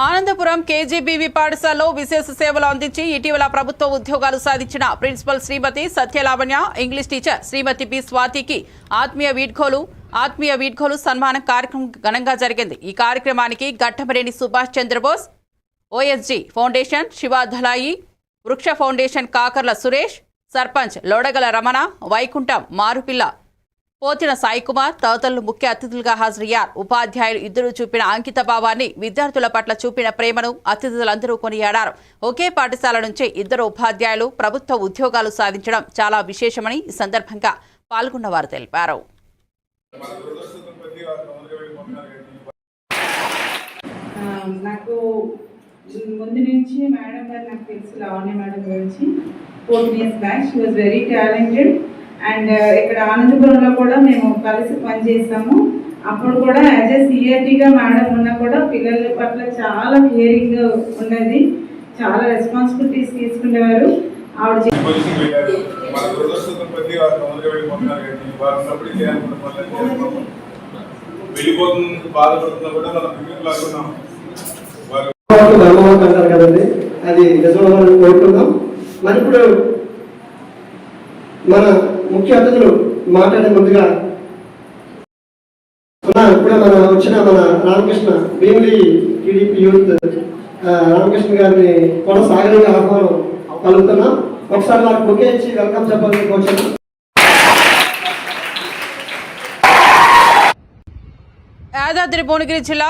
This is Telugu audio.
ఆనందపురం కేజీబీవి పాఠశాలలో విశేష సేవలు అందించి ఇటీవల ప్రభుత్వ ఉద్యోగాలు సాధించిన principal Shrimati Satyalavanya English teacher Shrimati P స్వాతికి ఆత్మీయ వీడ్కోలు ఆత్మీయ వీడ్కోలు సన్మాన కార్యక్రమం ఘనంగా జరిగింది. ఈ కార్యక్రమానికి ఘట్టమరేని Subhash Chandrabose OSG foundation Shiva Dhalai Vruksha foundation Kakarla Suresh sarpanch Lodagala Ramana Vaikuntham Marupilla Pothina Saikumar తదితరులు ముఖ్య అతిథులుగా హాజరయ్యారు. ఉపాధ్యాయులు ఇద్దరు చూపిన అంకిత భావాన్ని విద్యార్థుల పట్ల చూపిన ప్రేమను అతిథులందరూ కొనియాడారు. ఒకే పాఠశాల నుంచే ఇద్దరు ఉపాధ్యాయులు ప్రభుత్వ ఉద్యోగాలు సాధించడం చాలా విశేషమని ఈ సందర్భంగా పాల్గొన్నవారు తెలిపారు. నాకు ముందు నుంచి మేడం గారు నాకు తెలుసు లావణ్య మేడం గురించి. Years back she was very talented and ఇక్కడ ఆనందపురంలో కూడా మేము కలిసి పనిచేసాము అప్పుడు కూడా యాజ్ ఏ సిఆర్టీగా మేడం ఉన్నా కూడా పిల్లల పట్ల చాలా కేరింగ్ ఉండేది చాలా రెస్పాన్సిబిలిటీస్ తీసుకునేవారు. ఆవిడ వెళ్ళిపోతున్నందుకు బాధపడుతున్నా కూడా మనం పిల్లలు లాగున్నాం. అంటారు కదండి. అది నిజమని కోరుకుందాం. మరి ఇప్పుడు మన ముఖ్య అతిథులు మాట్లాడే ముందుగా మన మన వచ్చిన మన రామకృష్ణ భీమిలి టీడీపీ యూత్ రామకృష్ణ గారిని కొనసాగడానికి ఆహ్వానం పలుకుతున్నాం. ఒకసారి నాకు బుకే ఇచ్చి వెల్కమ్ చెప్పాలని కోరుచున్నాం. యాదాద్రి భువనగిరి జిల్లా